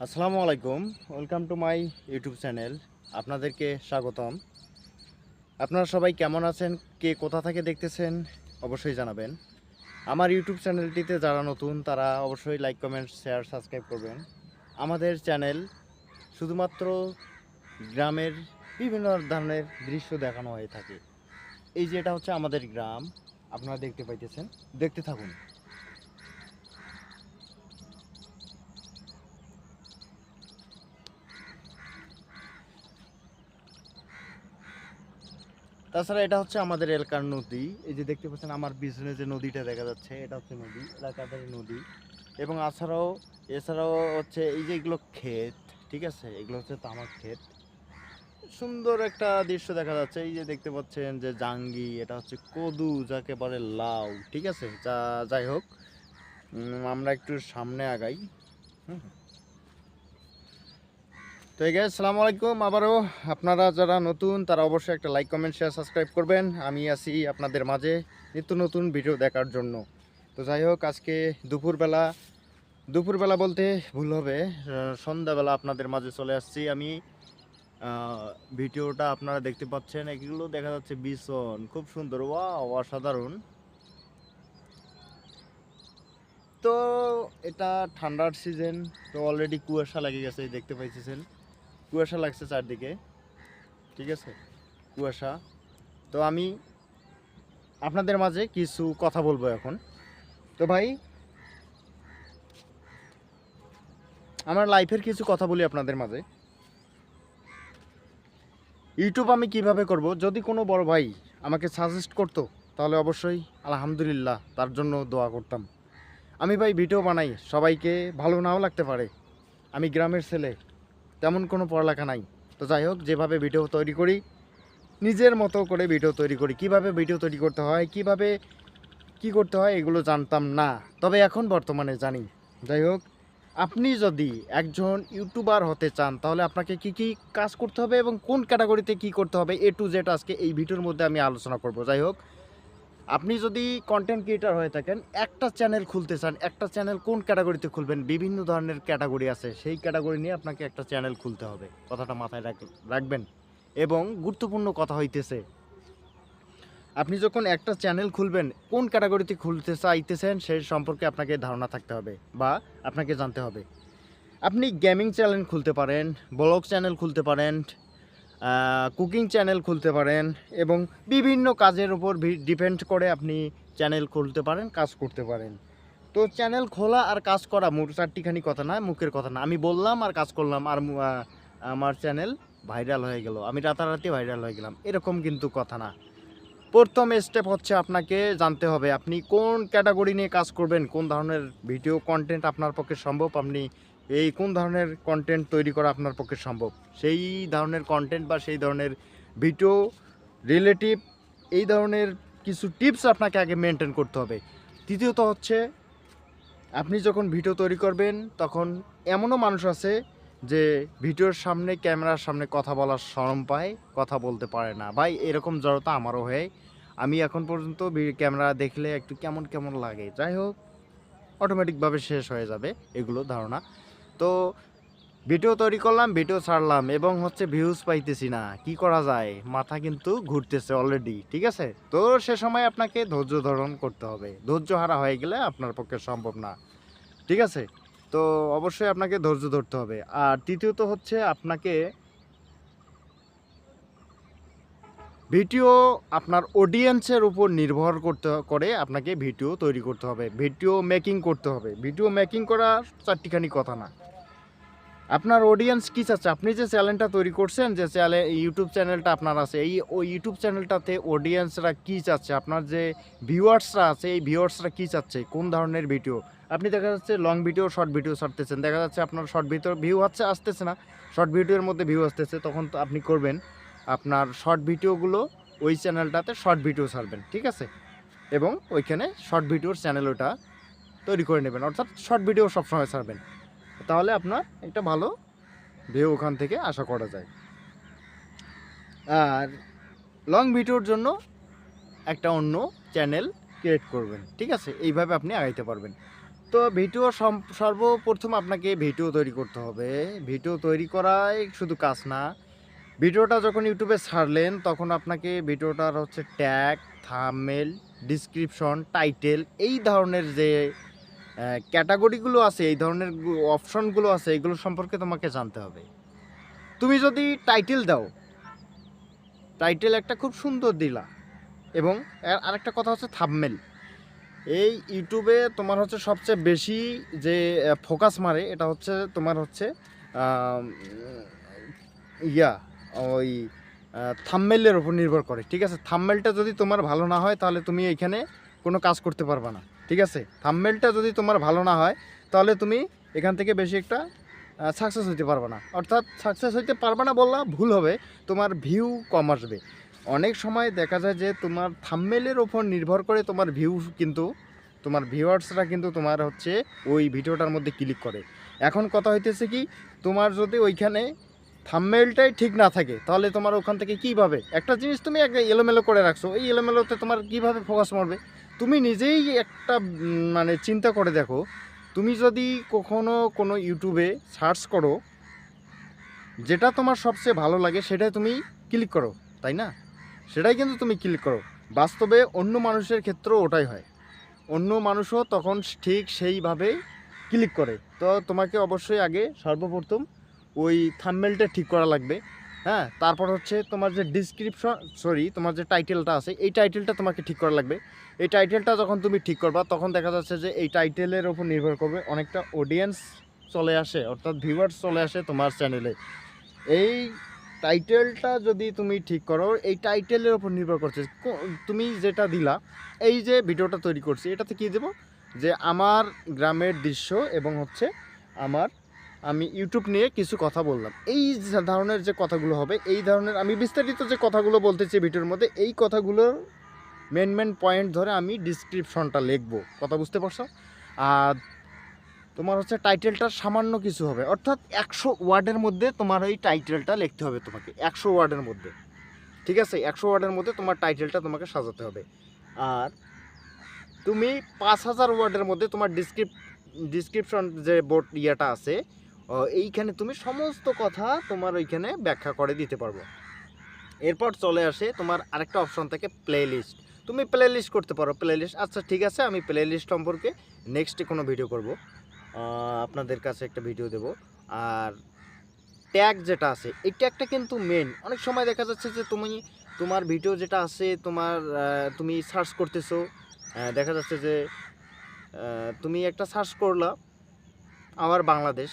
আসসালামু আলাইকুম। Welcome to my YouTube channel আপনাদেরকে স্বাগতম। আপনারা সবাই কেমন আছেন? কে কোথা থেকে দেখতেছেন? অবশ্যই জানাবেন। আমার ইউটিউব চ্যানেলটিতে যারা নতুন, তারা অবশ্যই লাইক কমেন্ট শেয়ার সাবস্ক্রাইব করবেন। আমাদের চ্যানেল শুধুমাত্র গ্রামের বিভিন্ন ধরনের দৃশ্য দেখানো হয়ে থাকে। এই যে এটা হচ্ছে আমাদের গ্রাম। আপনারা দেখতে পাইতেছেন। দেখতে থাকুন। তাছাড়া এটা হচ্ছে আমাদের এলাকার নদী। এই যে দেখতে পাচ্ছেন আমার পিছনে যে নদীটা দেখা যাচ্ছে, এটা হচ্ছে নদী এলাকাদের নদী। এবং এছাড়াও এছাড়াও হচ্ছে এই যে এগুলো ক্ষেত, ঠিক আছে? এগুলো হচ্ছে তামাক ক্ষেত। সুন্দর একটা দৃশ্য দেখা যাচ্ছে। এই যে দেখতে পাচ্ছেন যে জাঙ্গি, এটা হচ্ছে কদু, যাকে বলে লাউ, ঠিক আছে? যা, যাই হোক আমরা একটু সামনে আগাই। হুম। তো এই গাইজ সালামু আলাইকুম। আবারও আপনারা যারা নতুন, তারা অবশ্যই একটা লাইক কমেন্ট শেয়ার সাবস্ক্রাইব করবেন। আমি আছি আপনাদের মাঝে নিত্য নতুন ভিডিও দেখার জন্য। তো যাই হোক, আজকে দুপুরবেলা দুপুরবেলা বলতে ভুল হবে সন্ধ্যাবেলা আপনাদের মাঝে চলে আসছি আমি। ভিডিওটা আপনারা দেখতে পাচ্ছেন, এগুলো দেখা যাচ্ছে বিছন, খুব সুন্দর ওয়া অসাধারণ। তো এটা ঠান্ডার সিজন তো অলরেডি কুয়াশা লেগে গেছে দেখতে পাইতেছেন। কুয়াশা লাগছে চারদিকে, ঠিক আছে? কুয়াশা। তো আমি আপনাদের মাঝে কিছু কথা বলব এখন। তো ভাই, আমার লাইফের কিছু কথা বলি আপনাদের মাঝে। ইউটিউব আমি কীভাবে করব? যদি কোনো বড় ভাই আমাকে সাজেস্ট করতো, তাহলে অবশ্যই আলহামদুলিল্লাহ তার জন্য দোয়া করতাম। আমি ভাই ভিডিও বানাই, সবাইকে ভালো নাও লাগতে পারে। আমি গ্রামের ছেলে তেমন কোনো পড়ালেখা নাই। তো যাই হোক, যেভাবে ভিডিও তৈরি করি, নিজের মতো করে ভিডিও তৈরি করি। কীভাবে ভিডিও তৈরি করতে হয়, কীভাবে কি করতে হয়, এগুলো জানতাম না। তবে এখন বর্তমানে জানি। যাই হোক, আপনি যদি একজন ইউটিউবার হতে চান, তাহলে আপনাকে কি কি কাজ করতে হবে এবং কোন ক্যাটাগরিতে কি করতে হবে এ টু জেড আজকে এই ভিডিওর মধ্যে আমি আলোচনা করব। যাই হোক আপনি যদি কন্টেন্ট ক্রিয়েটার হয়ে থাকেন, একটা চ্যানেল খুলতে চান, একটা চ্যানেল কোন ক্যাটাগরিতে খুলবেন, বিভিন্ন ধরনের ক্যাটাগরি আছে, সেই ক্যাটাগরি নিয়ে আপনাকে একটা চ্যানেল খুলতে হবে, কথাটা মাথায় রাখ- রাখবেন। এবং গুরুত্বপূর্ণ কথা হইতেছে, আপনি যখন একটা চ্যানেল খুলবেন, কোন ক্যাটাগরিতে খুলতে চাইতেছেন সেই সম্পর্কে আপনাকে ধারণা থাকতে হবে বা আপনাকে জানতে হবে। আপনি গেমিং চ্যানেল খুলতে পারেন ব্লগ চ্যানেল খুলতে পারেন কুকিং চ্যানেল খুলতে পারেন এবং বিভিন্ন কাজের উপর ডিপেন্ড করে আপনি চ্যানেল খুলতে পারেন, কাজ করতে পারেন। তো চ্যানেল খোলা আর কাজ করা মোট চারটিখানি কথা না, মুখের কথা না। আমি বললাম আর কাজ করলাম আর আমার চ্যানেল ভাইরাল হয়ে গেল। আমি রাতারাতি ভাইরাল হয়ে গেলাম। এরকম কিন্তু কথা না। প্রথম স্টেপ হচ্ছে আপনাকে জানতে হবে আপনি কোন ক্যাটাগরি নিয়ে কাজ করবেন, কোন ধরনের ভিডিও কন্টেন্ট আপনার পক্ষে সম্ভব, আপনি এই কোন ধরনের কন্টেন্ট তৈরি করা আপনার পক্ষে সম্ভব? সেই ধরনের কন্টেন্ট বা সেই ধরনের ভিডিও রিলেটিভ এই ধরনের কিছু টিপস আপনাকে আগে মেনটেন করতে হবে। তৃতীয়ত হচ্ছে, আপনি যখন ভিডিও তৈরি করবেন, তখন এমনও মানুষ আছে যে ভিডিওর সামনে ক্যামেরার সামনে কথা বলার শরম পায়, কথা বলতে পারে না। ভাই, এরকম জড়তা আমারও হয়। আমি এখন পর্যন্ত ক্যামেরা দেখলে একটু কেমন কেমন লাগে। যাই হোক অটোমেটিকভাবে শেষ হয়ে যাবে এগুলো ধারণা। তো ভিডিও তৈরি করলাম, ভিডিও ছাড়লাম এবং হচ্ছে ভিউজ পাইতেছি না। কি করা যায়? মাথা কিন্তু ঘুরতেছে অলরেডি ঠিক আছে? তো সে সময় আপনাকে ধৈর্য ধারণ করতে হবে। ধৈর্য হারা হয়ে গেলে আপনার পক্ষে সম্ভব না, ঠিক আছে? তো অবশ্যই আপনাকে ধৈর্য ধরতে হবে। আর তৃতীয়ত হচ্ছে আপনাকে ভিডিও আপনার অডিয়েন্সের উপর নির্ভর করতে, করে আপনাকে ভিডিও তৈরি করতে হবে, ভিডিও মেকিং করতে হবে। ভিডিও মেকিং করা চারটিখানি কথা না। আপনার অডিয়েন্স কী চাচ্ছে? আপনি যে চ্যানেলটা তৈরি করছেন, যে চ্যানেল ইউটিউব চ্যানেলটা আপনার আছে, এই, ওই ইউটিউব চ্যানেলটাতে অডিয়েন্সরা কী চাচ্ছে? আপনার যে ভিউয়ার্সরা আছে, এই ভিউয়ার্সরা কী চাচ্ছে? কোন ধরনের ভিডিও আপনি দেখা যাচ্ছে লং ভিডিও শর্ট ভিডিও ছাড়তেছেন। দেখা যাচ্ছে আপনার শর্ট ভিডিও ভিউ হচ্ছে, আসতেছে না। শর্ট ভিডিওর মধ্যে ভিউ আসতেছে, তখন তো আপনি করবেন। আপনার শর্ট ভিডিওগুলো ওই চ্যানেলটাতে শর্ট ভিডিও ছাড়বেন, ঠিক আছে? এবং ওইখানে শর্ট ভিডিওর চ্যানেল ওটা তৈরি করে নেবেন, অর্থাৎ শর্ট ভিডিও সবসময় ছাড়বেন। তাহলে আপনার একটা ভালো ভিউ ওখান থেকে আশা করা যায়। আর লং ভিডিওর জন্য একটা অন্য চ্যানেল ক্রিয়েট করবেন, ঠিক আছে? এইভাবে আপনি আগাইতে পারবেন। তো ভিডিও সর্বপ্রথম আপনাকে ভিডিও তৈরি করতে হবে। ভিডিও তৈরি করাই শুধু কাজ না ভিডিওটা যখন ইউটিউবে ছাড়লেন, তখন আপনাকে ভিডিওটার হচ্ছে ট্যাগ থামেল ডিসক্রিপশন টাইটেল এই ধরনের যে ক্যাটাগরিগুলো আছে, এই ধরনের অপশনগুলো আছে, এগুলো সম্পর্কে তোমাকে জানতে হবে। তুমি যদি টাইটেল দাও টাইটেল একটা খুব সুন্দর দিলা এবং আর- আরেকটা কথা হচ্ছে থামমেল এই ইউটিউবে তোমার হচ্ছে সবচেয়ে বেশি যে ফোকাস মারে, এটা হচ্ছে তোমার হচ্ছে ইয়া ওই থামমেলের উপর নির্ভর করে, ঠিক আছে? থামমেলটা যদি তোমার ভালো না হয়, তাহলে তুমি এখানে কোনো কাজ করতে পারবে না, ঠিক আছে? থামমেলটা যদি তোমার ভালো না হয়, তাহলে তুমি এখান থেকে বেশি একটা সাকসেস হইতে পারবে না। অর্থাৎ সাকসেস হইতে পারবে না বললা ভুল হবে, তোমার ভিউ কম আসবে। অনেক সময় দেখা যায় যে তোমার থামমেলের ওপর নির্ভর করে তোমার ভিউ কিন্তু, তোমার ভিউয়ার্সরা কিন্তু তোমার হচ্ছে ওই ভিডিওটার মধ্যে ক্লিক করে। এখন কথা হইতেছে কি, তোমার যদি ওইখানে থামমেলটাই ঠিক না থাকে, তাহলে তোমার ওখান থেকে কীভাবে একটা জিনিস তুমি একটা এলোমেলো করে রাখছো, এই এলোমেলোতে তোমার কীভাবে ফোকাস মারবে? তুমি নিজেই একটা মানে চিন্তা করে দেখো, তুমি যদি কখনো কোনো ইউটিউবে সার্চ করো, যেটা তোমার সবচেয়ে ভালো লাগে সেটাই তুমি ক্লিক করো, তাই না? সেটাই কিন্তু তুমি ক্লিক করো। বাস্তবে অন্য মানুষের ক্ষেত্রেও ওটাই হয়। অন্য মানুষও তখন ঠিক সেইভাবে ক্লিক করে। তো তোমাকে অবশ্যই আগে সর্বপ্রথম ওই থাম্বেলটা ঠিক করা লাগবে। হ্যাঁ তারপর হচ্ছে তোমার যে ডিসক্রিপশন সরি তোমার যে টাইটেলটা আছে, এই টাইটেলটা তোমাকে ঠিক করা লাগবে। এই টাইটেলটা যখন তুমি ঠিক করবা, তখন দেখা যাচ্ছে যে এই টাইটেলের ওপর নির্ভর করবে অনেকটা অডিয়েন্স চলে আসে, অর্থাৎ ভিউয়ার্স চলে আসে তোমার চ্যানেলে এই টাইটেলটা যদি তুমি ঠিক করো, এই টাইটেলের ওপর নির্ভর করছে। তুমি যেটা দিলা, এই যে ভিডিওটা তৈরি করছি, এটাতে কি দেবো? যে আমার গ্রামের দৃশ্য এবং হচ্ছে আমার আমি ইউটিউব নিয়ে কিছু কথা বললাম। এই ধরনের যে কথাগুলো হবে, এই ধরনের আমি বিস্তারিত যে কথাগুলো বলতেছি ভিডিওর মধ্যে, এই কথাগুলোর মেন মেন পয়েন্ট ধরে আমি ডিসক্রিপশনটা লিখব। কথা বুঝতে পারছ? আর তোমার হচ্ছে টাইটেলটা সামান্য কিছু হবে। অর্থাৎ একশো ওয়ার্ডের মধ্যে তোমার ওই টাইটেলটা লিখতে হবে তোমাকে। একশো ওয়ার্ডের মধ্যে। ঠিক আছে? একশো ওয়ার্ডের মধ্যে তোমার টাইটেলটা তোমাকে সাজাতে হবে। আর তুমি পাঁচ হাজার ওয়ার্ডের মধ্যে তোমার ডিসক্রিপ ডিসক্রিপশন যে বোর্ড ইয়েটা আছে এইখানে তুমি সমস্ত কথা তোমার ওইখানে ব্যাখ্যা করে দিতে পারব। এরপর চলে আসে তোমার আরেকটা অপশন থাকে প্লে লিস্ট তুমি প্লে লিস্ট করতে পারো প্লে লিস্ট আচ্ছা ঠিক আছে, আমি প্লে লিস্ট সম্পর্কে নেক্সটে কোনো ভিডিও করব। আপনাদের কাছে একটা ভিডিও দেব। আর ট্যাগ যেটা আছে, এই ট্যাগটা কিন্তু মেন অনেক সময় দেখা যাচ্ছে যে তুমি, তোমার ভিডিও যেটা আছে, তোমার তুমি সার্চ করতেছো দেখা যাচ্ছে যে তুমি একটা সার্চ করলা, আমার বাংলাদেশ।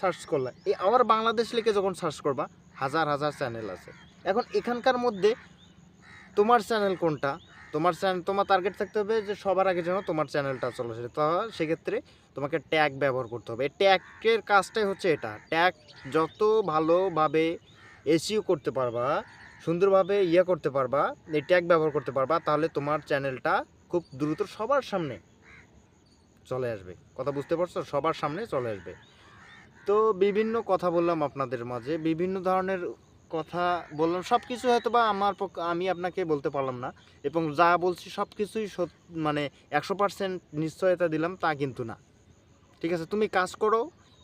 সার্চ করলা। এই আমার বাংলাদেশ লিখে যখন সার্চ করবা, হাজার হাজার চ্যানেল আছে। এখন এখানকার মধ্যে তোমার চ্যানেল কোনটা? তোমার চ্যানেল, তোমার টার্গেট থাকতে হবে যে সবার আগে যেন তোমার চ্যানেলটা চলে আসে। তো সেক্ষেত্রে তোমাকে ট্যাগ ব্যবহার করতে হবে। এই ট্যাগের কাজটাই হচ্ছে এটা। ট্যাগ যত ভালোভাবে এসিও করতে পারবা, সুন্দরভাবে ইয়ে করতে পারবা, এই ট্যাগ ব্যবহার করতে পারবা, তাহলে তোমার চ্যানেলটা খুব দ্রুত সবার সামনে চলে আসবে। কথা বুঝতে পারছ? সবার সামনে চলে আসবে। তো বিভিন্ন কথা বললাম আপনাদের মাঝে, বিভিন্ন ধরনের কথা বললাম সব কিছু হয়তো বা আমার আমি আপনাকে বলতে পারলাম না, এবং যা বলছি সব কিছুই মানে একশো পার্সেন্ট নিশ্চয়তা দিলাম, তা কিন্তু না। ঠিক আছে, তুমি কাজ করো,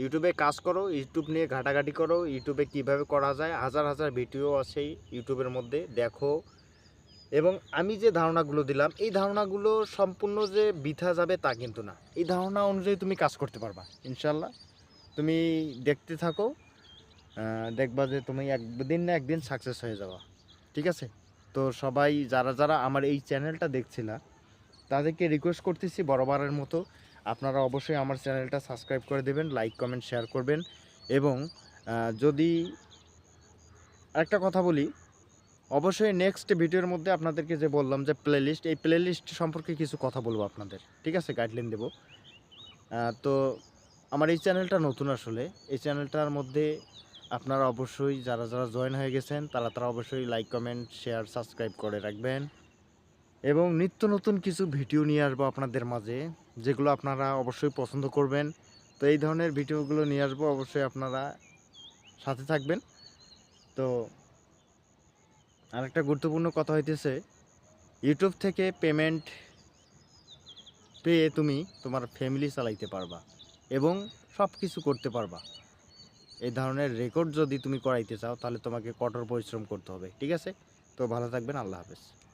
ইউটিউবে কাজ করো, ইউটিউব নিয়ে ঘাটাঘাটি করো, ইউটিউবে কীভাবে করা যায়, হাজার হাজার ভিডিও আছে ইউটিউবের মধ্যে, দেখো। এবং আমি যে ধারণাগুলো দিলাম, এই ধারণাগুলো সম্পূর্ণ যে বৃথা যাবে তা কিন্তু না। এই ধারণা অনুযায়ী তুমি কাজ করতে পারবা ইনশাল্লাহ তুমি দেখতে থাকো দেখবা যে তুমি একদিন না একদিন সাকসেস হয়ে যাওয়া ঠিক আছে? তো সবাই যারা যারা আমার এই চ্যানেলটা দেখছিলা, তাদেরকে রিকোয়েস্ট করতেছি বরাবরের মতো। আপনারা অবশ্যই আমার চ্যানেলটা সাবস্ক্রাইব করে দেবেন লাইক কমেন্ট শেয়ার করবেন এবং যদি একটা কথা বলি, অবশ্যই নেক্সট ভিডিওর মধ্যে আপনাদেরকে যে বললাম যে প্লেলিস্ট এই প্লেলিস্ট সম্পর্কে কিছু কথা বলব আপনাদের। ঠিক আছে? গাইডলাইন দেবো। তো আমার এই চ্যানেলটা নতুন আসলে, এই চ্যানেলটার মধ্যে আপনারা অবশ্যই যারা যারা জয়েন হয়ে গেছেন, তারা তারা অবশ্যই লাইক কমেন্ট শেয়ার সাবস্ক্রাইব করে রাখবেন। এবং নিত্য নতুন কিছু ভিডিও নিয়ে আসব আপনাদের মাঝে, যেগুলো আপনারা অবশ্যই পছন্দ করবেন। তো এই ধরনের ভিডিওগুলো নিয়ে আসব, অবশ্যই আপনারা সাথে থাকবেন। তো আরেকটা গুরুত্বপূর্ণ কথা হইতেছে ইউটিউব থেকে পেমেন্ট পেয়ে তুমি তোমার ফ্যামিলি চালাইতে পারবা। এবং সব কিছু করতে পারবা। এই ধরনের রেকর্ড যদি তুমি করাইতে চাও, তাহলে তোমাকে কঠোর পরিশ্রম করতে হবে, ঠিক আছে? তো ভালো থাকবেন, আল্লাহ হাফেজ।